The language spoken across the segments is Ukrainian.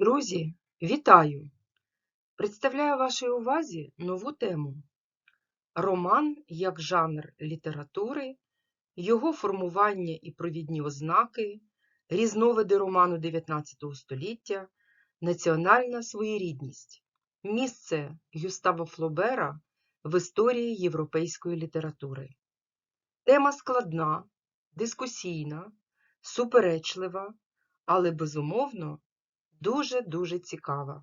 Друзі, вітаю! Представляю вашій увазі нову тему Роман як жанр літератури, його формування і провідні ознаки, різновиди роману 19 століття, національна своєрідність, місце Гюстава Флобера в історії європейської літератури. Тема складна, дискусійна, суперечлива, але безумовно дуже-дуже цікава.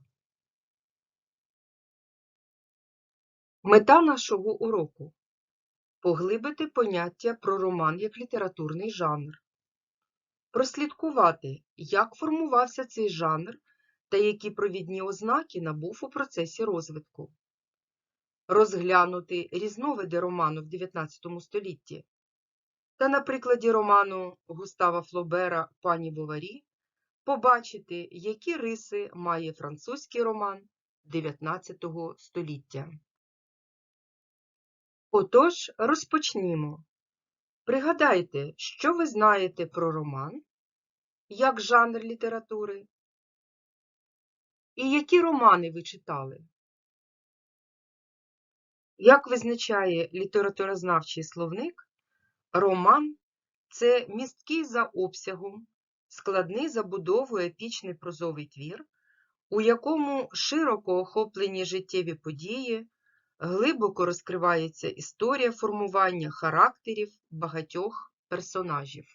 Мета нашого уроку поглибити поняття про роман як літературний жанр, прослідкувати, як формувався цей жанр та які провідні ознаки набув у процесі розвитку, розглянути різновиди роману в 19 столітті. Та на прикладі роману Густава Флобера Пані Боварі побачити, які риси має французький роман 19 століття. Отож, розпочнімо. Пригадайте, що ви знаєте про роман як жанр літератури, і які романи ви читали. Як визначає літературознавчий словник, роман це місткий за обсягом, складний забудовою епічний прозовий твір, у якому широко охоплені життєві події, глибоко розкривається історія формування характерів багатьох персонажів.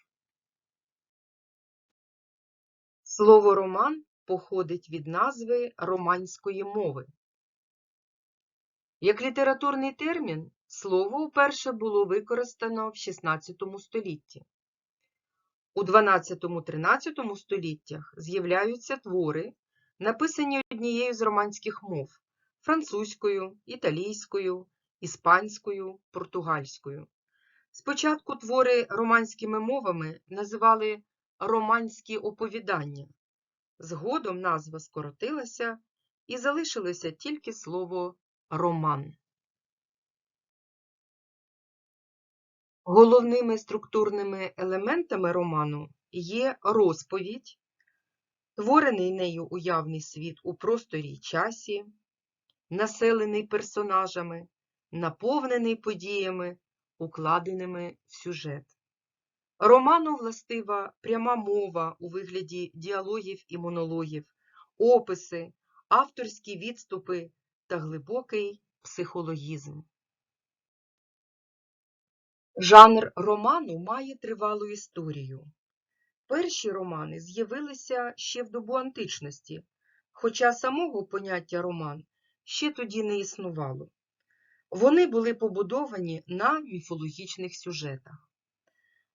Слово роман походить від назви романської мови. Як літературний термін, слово вперше було використано в XVI столітті. У 12-13 століттях з'являються твори, написані однією з романських мов французькою, італійською, іспанською, португальською. Спочатку твори романськими мовами називали романські оповідання. Згодом назва скоротилася і залишилося тільки слово роман. Головними структурними елементами роману є розповідь, творений нею уявний світ у просторі й часі, населений персонажами, наповнений подіями, укладеними в сюжет. Роману властива пряма мова у вигляді діалогів і монологів, описи, авторські відступи та глибокий психологізм. Жанр роману має тривалу історію. Перші романи з'явилися ще в добу античності, хоча самого поняття роман ще тоді не існувало. Вони були побудовані на міфологічних сюжетах.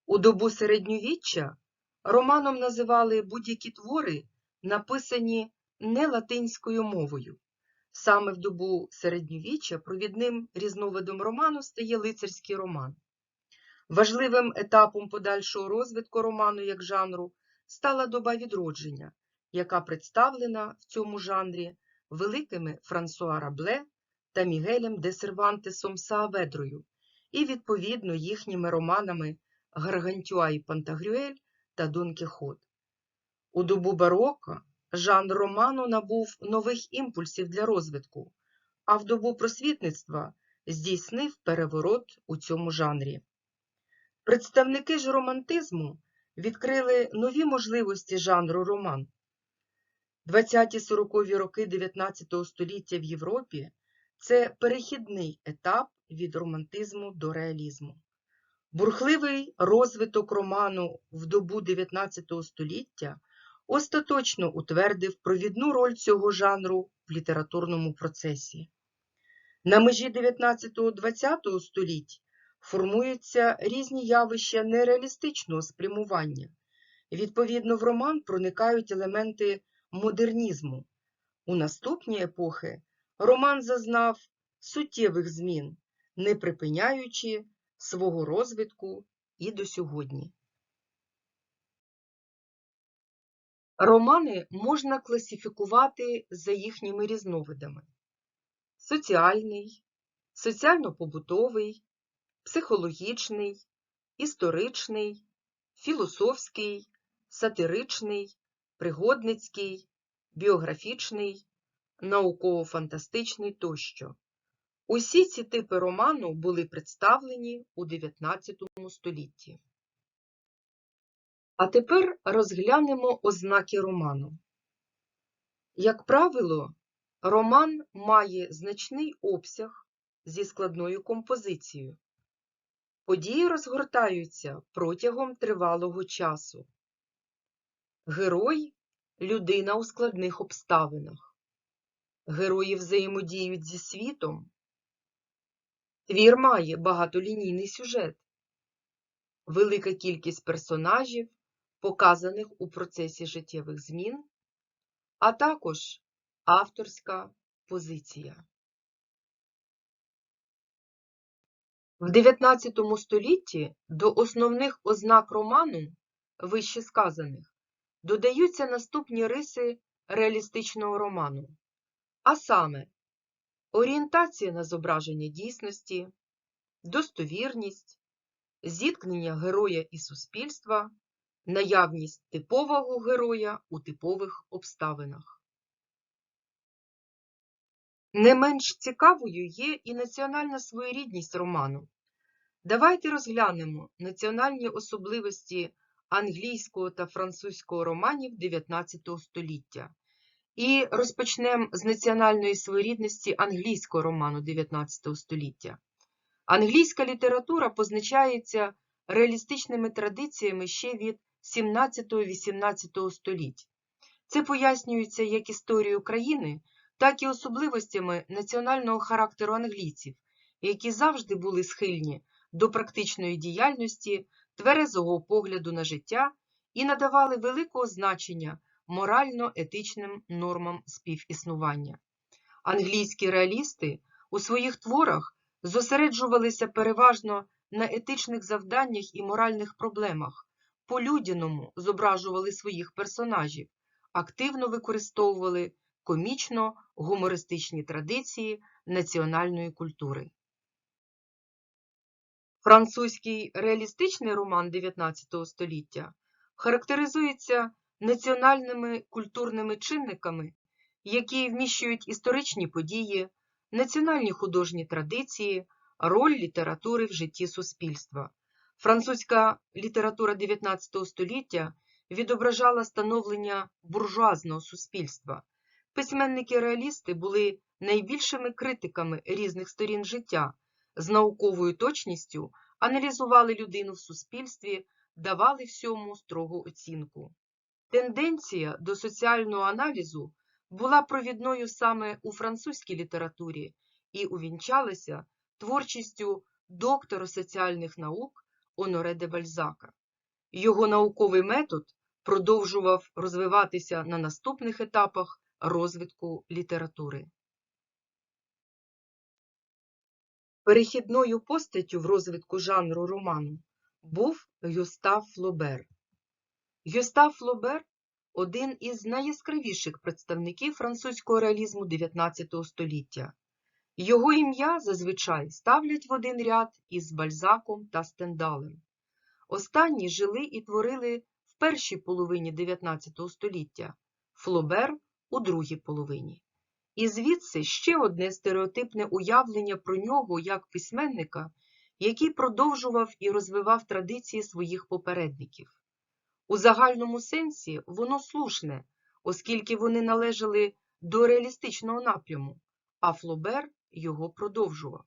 У добу середньовіччя романом називали будь-які твори, написані не латинською мовою. Саме в добу середньовіччя провідним різновидом роману стає лицарський роман. Важливим етапом подальшого розвитку роману як жанру стала доба відродження, яка представлена в цьому жанрі великими Франсуа Рабле та Мігелем де Сервантесом Сааведрою і, відповідно, їхніми романами Гаргантюа і Пантагрюель та Дон Кіхот. У добу бароко жанр роману набув нових імпульсів для розвитку, а в добу просвітництва здійснив переворот у цьому жанрі. Представники ж романтизму відкрили нові можливості жанру роман. 20-40-ві роки 19 століття в Європі це перехідний етап від романтизму до реалізму. Бурхливий розвиток роману в добу 19 століття остаточно утвердив провідну роль цього жанру в літературному процесі. На межі 19-20 століть формуються різні явища нереалістичного спрямування. Відповідно, в роман проникають елементи модернізму. У наступні епохи роман зазнав суттєвих змін, не припиняючи свого розвитку і до сьогодні. Романи можна класифікувати за їхніми різновидами: соціальний, соціально-побутовий, психологічний, історичний, філософський, сатиричний, пригодницький, біографічний, науково-фантастичний тощо. Усі ці типи роману були представлені у 19 столітті. А тепер розглянемо ознаки роману. Як правило, роман має значний обсяг зі складною композицією. Події розгортаються протягом тривалого часу. Герой людина у складних обставинах. Герої взаємодіють зі світом. Твір має багатолінійний сюжет, велика кількість персонажів, показаних у процесі життєвих змін, а також авторська позиція. В 19 столітті до основних ознак роману, вище сказаних, додаються наступні риси реалістичного роману, а саме орієнтація на зображення дійсності, достовірність, зіткнення героя і суспільства, наявність типового героя у типових обставинах. Не менш цікавою є і національна своєрідність роману. Давайте розглянемо національні особливості англійського та французького романів 19 століття. І розпочнемо з національної своєрідності англійського роману 19 століття. Англійська література позначається реалістичними традиціями ще від 17-18 століть. Це пояснюється як історією країни, так і особливостями національного характеру англійців, які завжди були схильні до практичної діяльності, тверезого погляду на життя і надавали великого значення морально-етичним нормам співіснування. Англійські реалісти у своїх творах зосереджувалися переважно на етичних завданнях і моральних проблемах, по-людяному зображували своїх персонажів, активно використовували комічно-гумористичні традиції національної культури. Французький реалістичний роман 19 століття характеризується національними культурними чинниками, які вміщують історичні події, національні художні традиції, роль літератури в житті суспільства. Французька література 19 століття відображала становлення буржуазного суспільства. Письменники-реалісти були найбільшими критиками різних сторін життя, з науковою точністю аналізували людину в суспільстві, давали всьому строгу оцінку. Тенденція до соціального аналізу була провідною саме у французькій літературі і увінчалася творчістю доктора соціальних наук Оноре де Бальзака. Його науковий метод продовжував розвиватися на наступних етапах розвитку літератури. Перехідною постаттю в розвитку жанру роману був Гюстав Флобер. Гюстав Флобер один із найяскравіших представників французького реалізму 19 століття. Його ім'я зазвичай ставлять в один ряд із Бальзаком та Стендалем. Останні жили і творили в першій половині 19 століття, Флобер у другій половині. І звідси ще одне стереотипне уявлення про нього як письменника, який продовжував і розвивав традиції своїх попередників. У загальному сенсі воно слушне, оскільки вони належали до реалістичного напряму, а Флобер його продовжував.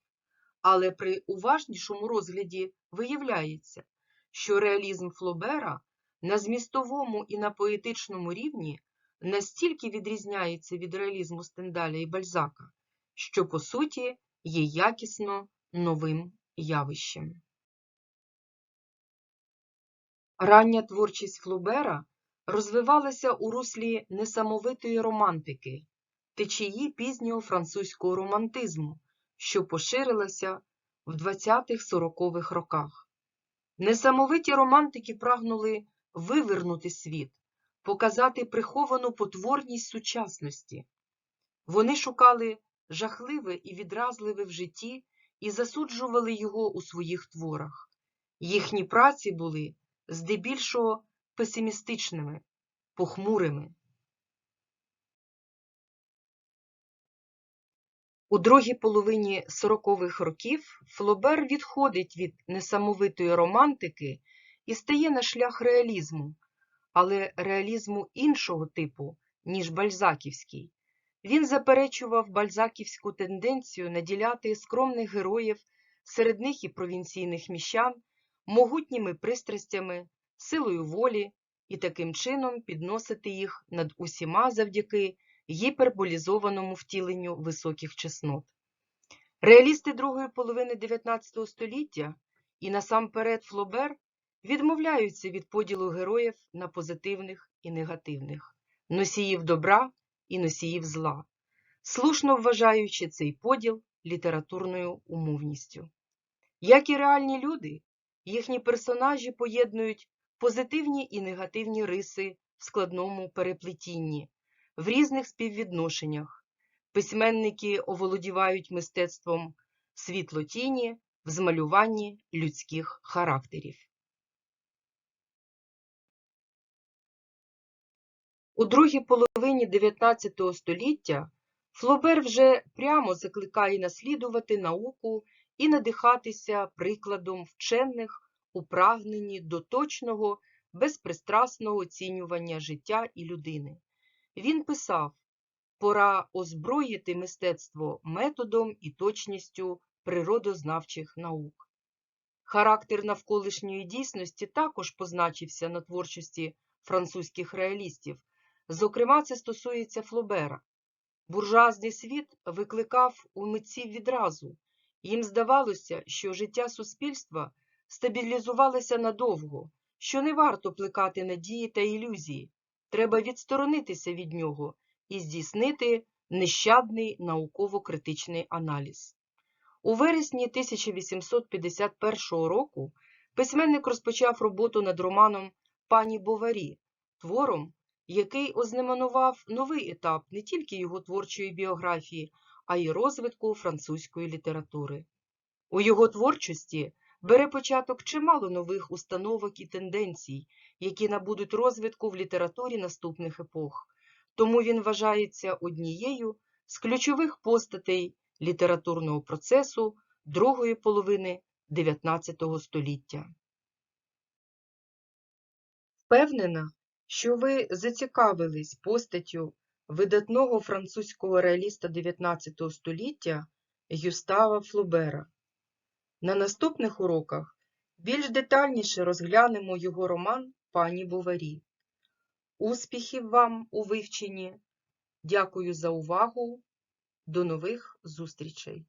Але при уважнішому розгляді виявляється, що реалізм Флобера на змістовому і на поетичному рівні настільки відрізняється від реалізму Стендаля і Бальзака, що, по суті, є якісно новим явищем. Рання творчість Флобера розвивалася у руслі несамовитої романтики, течії пізнього французького романтизму, що поширилася в 20-40-х роках. Несамовиті романтики прагнули вивернути світ, показати приховану потворність сучасності. Вони шукали жахливе і відразливе в житті і засуджували його у своїх творах. Їхні праці були здебільшого песимістичними, похмурими. У другій половині 40-х років Флобер відходить від несамовитої романтики і стає на шлях реалізму, але реалізму іншого типу, ніж бальзаківський. Він заперечував бальзаківську тенденцію наділяти скромних героїв, серед них і провінційних міщан, могутніми пристрастями, силою волі і таким чином підносити їх над усіма завдяки гіперболізованому втіленню високих чеснот. Реалісти другої половини XIX століття і насамперед Флобер відмовляються від поділу героїв на позитивних і негативних, носіїв добра і носіїв зла, слушно вважаючи цей поділ літературною умовністю. Як і реальні люди, їхні персонажі поєднують позитивні і негативні риси в складному переплетінні, в різних співвідношеннях. Письменники оволодівають мистецтвом світлотіні в змалюванні людських характерів. У другій половині XIX століття Флобер вже прямо закликає наслідувати науку і надихатися прикладом вчених у прагненні до точного, безпристрасного оцінювання життя і людини. Він писав пора озброїти мистецтво методом і точністю природознавчих наук. Характер навколишньої дійсності також позначився на творчості французьких реалістів, зокрема, це стосується Флобера. Буржуазний світ викликав у митців відразу, їм здавалося, що життя суспільства стабілізувалося надовго, що не варто плекати надії та ілюзії, треба відсторонитися від нього і здійснити нещадний науково-критичний аналіз. У вересні 1851 року письменник розпочав роботу над романом Пані Боварі, твором, який ознаменував новий етап не тільки його творчої біографії, а й розвитку французької літератури. У його творчості бере початок чимало нових установок і тенденцій, які набудуть розвитку в літературі наступних епох, тому він вважається однією з ключових постатей літературного процесу другої половини XIX століття. Впевнена, що ви зацікавились постаттю видатного французького реаліста XIX століття Гюстава Флобера. На наступних уроках більш детальніше розглянемо його роман Пані Боварі. Успіхів вам у вивченні! Дякую за увагу! До нових зустрічей!